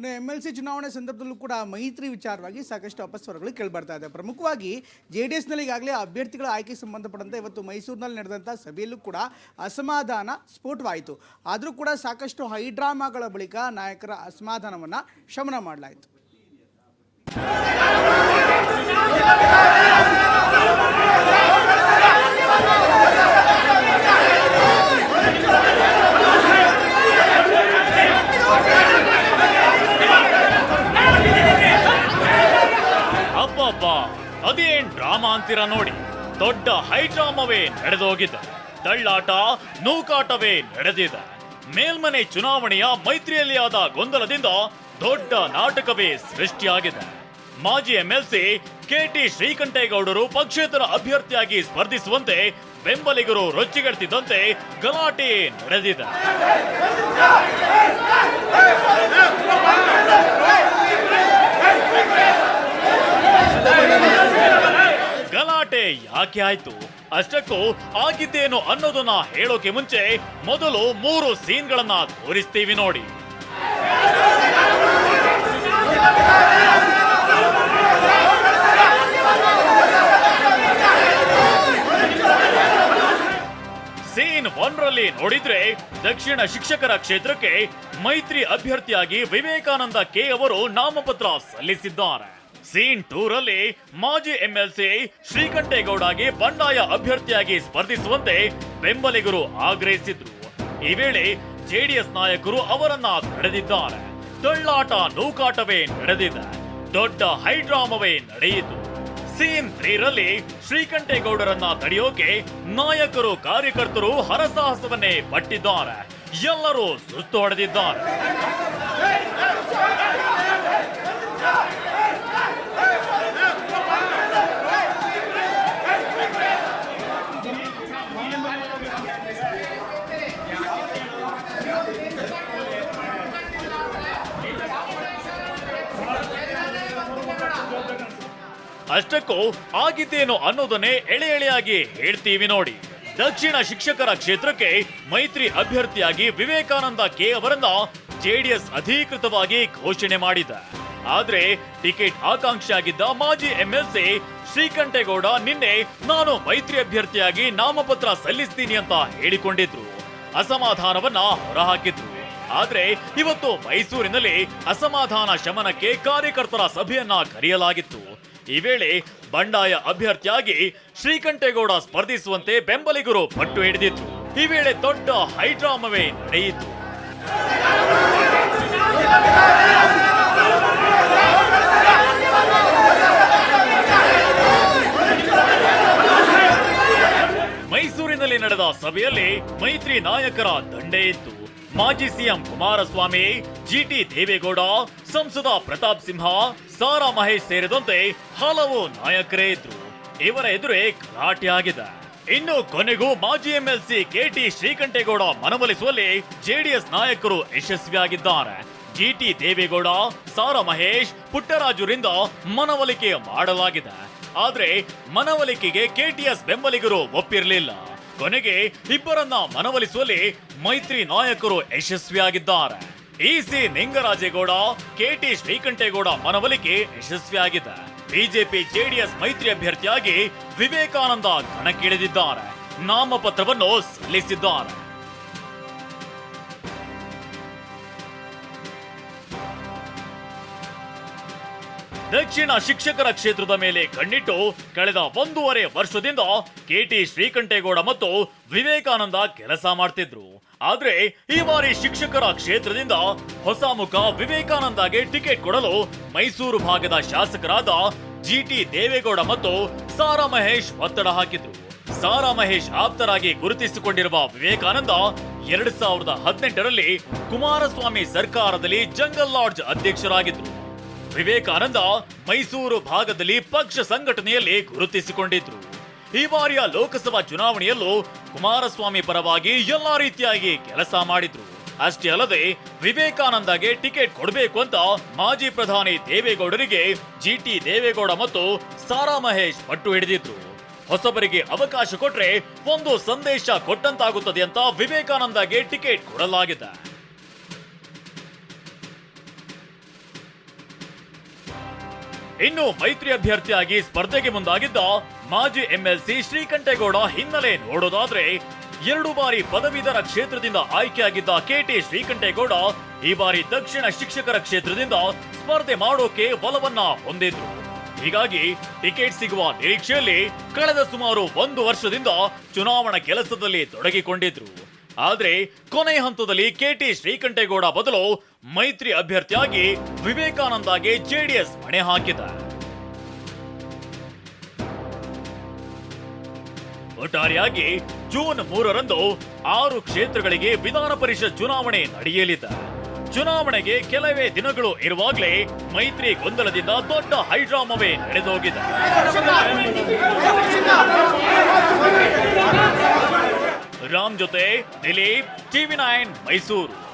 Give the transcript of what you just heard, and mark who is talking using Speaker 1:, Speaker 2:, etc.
Speaker 1: ಇನ್ನು M L C ಚುನಾವಣೆ ಸಂದರ್ಭದಲ್ಲೂ ಕೂಡ ಮೈತ್ರಿ ವಿಚಾರವಾಗಿ ಸಾಕಷ್ಟು ಅಪಸ್ವರಗಳು ಕೇಳಿಬರ್ತಾ ಇದೆ. ಪ್ರಮುಖವಾಗಿ ಜೆ ಡಿ ಎಸ್ನಲ್ಲಿ ಈಗಾಗಲೇ ಅಭ್ಯರ್ಥಿಗಳ ಆಯ್ಕೆ ಸಂಬಂಧಪಟ್ಟಂತೆ ಇವತ್ತು ಮೈಸೂರಿನಲ್ಲಿ ನಡೆದಂಥ ಸಭೆಯಲ್ಲೂ ಕೂಡ ಅಸಮಾಧಾನ ಸ್ಫೋಟವಾಯಿತು. ಆದರೂ ಕೂಡ ಸಾಕಷ್ಟು ಹೈಡ್ರಾಮಾಗಳ ಬಳಿಕ ನಾಯಕರ ಅಸಮಾಧಾನವನ್ನು ಶಮನ ಮಾಡಲಾಯಿತು.
Speaker 2: ಅಬ್ಬಬ್ಬ ಅದೇನ್ ಡ್ರಾಮಾ ಅಂತೀರ ನೋಡಿ. ದೊಡ್ಡ ಹೈ ಡ್ರಾಮವೇ ನಡೆದೋಗಿದೆ. ತಳ್ಳಾಟ, ನೂಕಾಟವೇ ನಡೆದಿದೆ. ಮೇಲ್ಮನೆ ಚುನಾವಣೆಯ ಮೈತ್ರಿಯಲ್ಲಿ ಆದ ಗೊಂದಲದಿಂದ ದೊಡ್ಡ ನಾಟಕವೇ ಸೃಷ್ಟಿಯಾಗಿದೆ. ಮಾಜಿ ಎಂಎಲ್ಸಿ ಕೆಟಿ ಶ್ರೀಕಂಠೇಗೌಡರು ಪಕ್ಷೇತರ ಅಭ್ಯರ್ಥಿಯಾಗಿ ಸ್ಪರ್ಧಿಸುವಂತೆ ಬೆಂಬಲಿಗರು ರೊಚ್ಚಿಗೆಡ್ತಿದ್ದಂತೆ ಗಲಾಟೆ ನಡೆದಿದೆ. ಗಲಾಟೆ ಯಾಕೆ ಆಯ್ತು? ಅಷ್ಟಕ್ಕೂ ಆಗಿದ್ದೇನು ಅನ್ನೋದನ್ನ ಹೇಳೋಕೆ ಮುಂಚೆ ಮೊದಲು ಮೂರು ಸೀನ್ಗಳನ್ನ ತೋರಿಸ್ತೀವಿ ನೋಡಿ. ಸೀನ್ ಒನ್ರಲ್ಲಿ ನೋಡಿದ್ರೆ ದಕ್ಷಿಣ ಶಿಕ್ಷಕರ ಕ್ಷೇತ್ರಕ್ಕೆ ಮೈತ್ರಿ ಅಭ್ಯರ್ಥಿಯಾಗಿ ವಿವೇಕಾನಂದ ಕೆ ಅವರು ನಾಮಪತ್ರ ಸಲ್ಲಿಸಿದ್ದಾರೆ. ಸೀನ್ ಟೂ ರಲ್ಲಿ ಮಾಜಿ ಎಂಎಲ್ಸಿ ಶ್ರೀಕಂಠೇಗೌಡಗೆ ಬಂಡಾಯ ಅಭ್ಯರ್ಥಿಯಾಗಿ ಸ್ಪರ್ಧಿಸುವಂತೆ ಬೆಂಬಲಿಗರು ಆಗ್ರಹಿಸಿದ್ರು. ಈ ವೇಳೆ ಜೆಡಿಎಸ್ ನಾಯಕರು ಅವರನ್ನ ತಡೆದಿದ್ದಾರೆ ತಳ್ಳಾಟ ನೂಕಾಟವೇ ನಡೆದಿದೆ. ದೊಡ್ಡ ಹೈಡ್ರಾಮವೇ ನಡೆಯಿತು. ಸೀನ್ ತ್ರೀರಲ್ಲಿ ಶ್ರೀಕಂಠೇಗೌಡರನ್ನ ತಡೆಯೋಕೆ ನಾಯಕರು ಕಾರ್ಯಕರ್ತರು ಹರಸಾಹಸವನ್ನೇ ಪಟ್ಟಿದ್ದಾರೆ. ಎಲ್ಲರೂ ಸುಸ್ತು ಹೊಡೆದಿದ್ದಾರೆ. ಅಷ್ಟಕ್ಕೂ ಆಗಿದ್ದೇನು ಅನ್ನೋದನ್ನೇ ಎಳೆ ಎಳೆಯಾಗಿ ಹೇಳ್ತೀವಿ ನೋಡಿ. ದಕ್ಷಿಣ ಶಿಕ್ಷಕರ ಕ್ಷೇತ್ರಕ್ಕೆ ಮೈತ್ರಿ ಅಭ್ಯರ್ಥಿಯಾಗಿ ವಿವೇಕಾನಂದ ಕೆ ಅವರನ್ನ ಜೆಡಿಎಸ್ ಅಧಿಕೃತವಾಗಿ ಘೋಷಣೆ ಮಾಡಿದ. ಆದ್ರೆ ಟಿಕೆಟ್ ಆಕಾಂಕ್ಷಿಯಾಗಿದ್ದ ಮಾಜಿ ಎಂಎಲ್ಸಿ ಶ್ರೀಕಂಠೇಗೌಡ ನಿನ್ನೆ, ನಾನು ಮೈತ್ರಿ ಅಭ್ಯರ್ಥಿಯಾಗಿ ನಾಮಪತ್ರ ಸಲ್ಲಿಸ್ತೀನಿ ಅಂತ ಹೇಳಿಕೊಂಡಿದ್ರು. ಅಸಮಾಧಾನವನ್ನ ಹೊರಹಾಕಿದ್ರು. ಆದ್ರೆ ಇವತ್ತು ಮೈಸೂರಿನಲ್ಲಿ ಅಸಮಾಧಾನ ಶಮನಕ್ಕೆ ಕಾರ್ಯಕರ್ತರ ಸಭೆಯನ್ನ ಕರೆಯಲಾಗಿತ್ತು. ಈ ವೇಳೆ ಬಂಡಾಯ ಅಭ್ಯರ್ಥಿಯಾಗಿ ಶ್ರೀಕಂಠೇಗೌಡ ಸ್ಪರ್ಧಿಸುವಂತೆ ಬೆಂಬಲಿಗರು ಪಟ್ಟು ಹಿಡಿದಿತ್ತು. ಈ ವೇಳೆ ದೊಡ್ಡ ಹೈಡ್ರಾಮವೇ ನಡೆಯಿತು. ಮೈಸೂರಿನಲ್ಲಿ ನಡೆದ ಸಭೆಯಲ್ಲಿ ಮೈತ್ರಿ ನಾಯಕರ ದಂಡೆ ಇತ್ತು. ಮಾಜಿ ಸಿಎಂ ಕುಮಾರಸ್ವಾಮಿ ಜಿಟಿ ದೇವೇಗೌಡ, ಸಂಸದ ಪ್ರತಾಪ್ ಸಿಂಹ, ಸಾರಾ ಮಹೇಶ್ ಸೇರಿದಂತೆ ಹಲವು ನಾಯಕರೇ ಇದ್ರು. ಇವರ ಎದುರೇ ಗಲಾಟೆ ಆಗಿದೆ. ಇನ್ನು ಕೊನೆಗೂ ಮಾಜಿ ಎಂಎಲ್ಸಿ ಕೆಟಿ ಶ್ರೀಕಂಠೇಗೌಡ ಮನವೊಲಿಸುವಲ್ಲಿ ಜೆಡಿಎಸ್ ನಾಯಕರು ಯಶಸ್ವಿಯಾಗಿದ್ದಾರೆ. ಜಿಟಿ ದೇವೇಗೌಡ, ಸಾರಾ ಮಹೇಶ್, ಪುಟ್ಟರಾಜುರಿಂದ ಮನವೊಲಿಕೆ ಮಾಡಲಾಗಿದೆ. ಆದ್ರೆ ಮನವೊಲಿಕೆಗೆ ಕೆಟಿಎಸ್ ಬೆಂಬಲಿಗರು ಒಪ್ಪಿರಲಿಲ್ಲ. ಕೊನೆಗೆ ಇಬ್ಬರನ್ನ ಮನವೊಲಿಸುವಲ್ಲಿ ಮೈತ್ರಿ ನಾಯಕರು ಯಶಸ್ವಿಯಾಗಿದ್ದಾರೆ. E C Ningarajegowda K T Srikantegowda ಮನವೊಲಿಕೆ ಯಶಸ್ವಿಯಾಗಿದೆ. ಬಿಜೆಪಿ ಜೆಡಿಎಸ್ ಮೈತ್ರಿ ಅಭ್ಯರ್ಥಿಯಾಗಿ ವಿವೇಕಾನಂದ ಕಣಕ್ಕಿಳಿದಿದ್ದಾರೆ. ನಾಮಪತ್ರವನ್ನು ಸಲ್ಲಿಸಿದ್ದಾರೆ. ದಕ್ಷಿಣ ಶಿಕ್ಷಕರ ಕ್ಷೇತ್ರದ ಮೇಲೆ ಕಣ್ಣಿಟ್ಟು ಕಳೆದ ಒಂದೂವರೆ ವರ್ಷದಿಂದ ಕೆಟಿ ಶ್ರೀಕಂಠೇಗೌಡ ಮತ್ತು ವಿವೇಕಾನಂದ ಕೆಲಸ ಮಾಡ್ತಿದ್ರು. ಆದ್ರೆ ಈ ಬಾರಿ ಶಿಕ್ಷಕರ ಕ್ಷೇತ್ರದಿಂದ ಹೊಸ ಮುಖ ವಿವೇಕಾನಂದಗೆ ಟಿಕೆಟ್ ಕೊಡಲು ಮೈಸೂರು ಭಾಗದ ಶಾಸಕರಾದ ಜಿಟಿ ದೇವೇಗೌಡ ಮತ್ತು ಸಾರಾ ಮಹೇಶ್ ಒತ್ತಡ ಹಾಕಿದ್ರು. ಸಾರಾ ಮಹೇಶ್ ಆಪ್ತರಾಗಿ ಗುರುತಿಸಿಕೊಂಡಿರುವ ವಿವೇಕಾನಂದ ಎರಡ್ ಸಾವಿರದ ಹದಿನೆಂಟರಲ್ಲಿ ಕುಮಾರಸ್ವಾಮಿ ಸರ್ಕಾರದಲ್ಲಿ ಜಂಗಲ್ ಲಾಡ್ಜ್ ಅಧ್ಯಕ್ಷರಾಗಿದ್ರು. ವಿವೇಕಾನಂದ ಮೈಸೂರು ಭಾಗದಲ್ಲಿ ಪಕ್ಷ ಸಂಘಟನೆಯಲ್ಲಿ ಗುರುತಿಸಿಕೊಂಡಿದ್ರು. ಈ ಬಾರಿಯ ಲೋಕಸಭಾ ಚುನಾವಣೆಯಲ್ಲೂ ಕುಮಾರಸ್ವಾಮಿ ಪರವಾಗಿ ಎಲ್ಲಾ ರೀತಿಯಾಗಿ ಕೆಲಸ ಮಾಡಿದ್ರು. ಅಷ್ಟೇ ಅಲ್ಲದೆ ವಿವೇಕಾನಂದಗೆ ಟಿಕೆಟ್ ಕೊಡಬೇಕು ಅಂತ ಮಾಜಿ ಪ್ರಧಾನಿ ದೇವೇಗೌಡರಿಗೆ ಜಿಟಿ ದೇವೇಗೌಡ ಮತ್ತು ಸಾರಾ ಮಹೇಶ್ ಪಟ್ಟು ಹಿಡಿದಿದ್ರು. ಹೊಸಬರಿಗೆ ಅವಕಾಶ ಕೊಟ್ರೆ ಒಂದು ಸಂದೇಶ ಕೊಟ್ಟಂತಾಗುತ್ತದೆ ಅಂತ ವಿವೇಕಾನಂದಗೆ ಟಿಕೆಟ್ ಕೊಡಲಾಗಿದೆ. ಇನ್ನು ಮೈತ್ರಿ ಅಭ್ಯರ್ಥಿಯಾಗಿ ಸ್ಪರ್ಧೆಗೆ ಮುಂದಾಗಿದ್ದ ಮಾಜಿ ಎಂಎಲ್ಸಿ ಶ್ರೀಕಂಠೇಗೌಡ ಹಿನ್ನೆಲೆ ನೋಡೋದಾದ್ರೆ ಎರಡು ಬಾರಿ ಪದವೀಧರ ಕ್ಷೇತ್ರದಿಂದ ಆಯ್ಕೆಯಾಗಿದ್ದ ಕೆಟಿ ಶ್ರೀಕಂಠೇಗೌಡ ಈ ಬಾರಿ ದಕ್ಷಿಣ ಶಿಕ್ಷಕರ ಕ್ಷೇತ್ರದಿಂದ ಸ್ಪರ್ಧೆ ಮಾಡೋಕೆ ಬಲವನ್ನ ಹೊಂದಿದ್ರು. ಹೀಗಾಗಿ ಟಿಕೆಟ್ ಸಿಗುವ ನಿರೀಕ್ಷೆಯಲ್ಲಿ ಕಳೆದ ಸುಮಾರು ಒಂದು ವರ್ಷದಿಂದ ಚುನಾವಣಾ ಕೆಲಸದಲ್ಲಿ ತೊಡಗಿಕೊಂಡಿದ್ರು. ಆದ್ರೆ ಕೊನೆ ಹಂತದಲ್ಲಿ ಕೆಟಿ ಶ್ರೀಕಂಠೇಗೌಡ ಬದಲು ಮೈತ್ರಿ ಅಭ್ಯರ್ಥಿಯಾಗಿ ವಿವೇಕಾನಂದಗೆ ಜೆಡಿಎಸ್ ಮಣೆ ಹಾಕಿದ. ಒಟ್ಟಾರೆಯಾಗಿ ಜೂನ್ ಮೂರರಂದು ಆರು ಕ್ಷೇತ್ರಗಳಿಗೆ ವಿಧಾನ ಪರಿಷತ್ ಚುನಾವಣೆ ನಡೆಯಲಿದೆ. ಚುನಾವಣೆಗೆ ಕೆಲವೇ ದಿನಗಳು ಇರುವಾಗಲೇ ಮೈತ್ರಿ ಗೊಂದಲದಿಂದ ದೊಡ್ಡ ಹೈಡ್ರಾಮವೇ ನಡೆದೋಗಿದೆ. ರಾಮ್ ಜೊತೆ ದಿಲೀಪ್, ಟಿವಿ ನೈನ್ ಮೈಸೂರು.